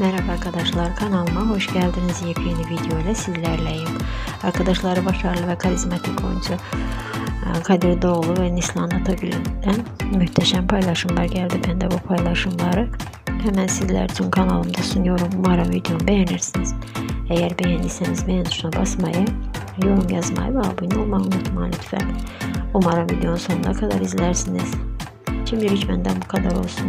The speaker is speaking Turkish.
Merhaba arkadaşlar kanalıma hoş geldiniz. Yepyeni video ile sizlerleyim. Arkadaşlar başarılı ve karizmatik oyuncu e, Kadir Doğulu ve Nislan Atagül'den muhteşem paylaşımlar geldi. Ben de bu paylaşımları hemen sizler için kanalımda sunuyorum. Umarım videomu beğenirsiniz. Eğer beğendiyseniz beğen tuşuna basmayı, yorum yazmayı ve abone olmayı unutmayın lütfen. Umarım videonun sonuna kadar izlersiniz. Şimdilik benden bu kadar olsun.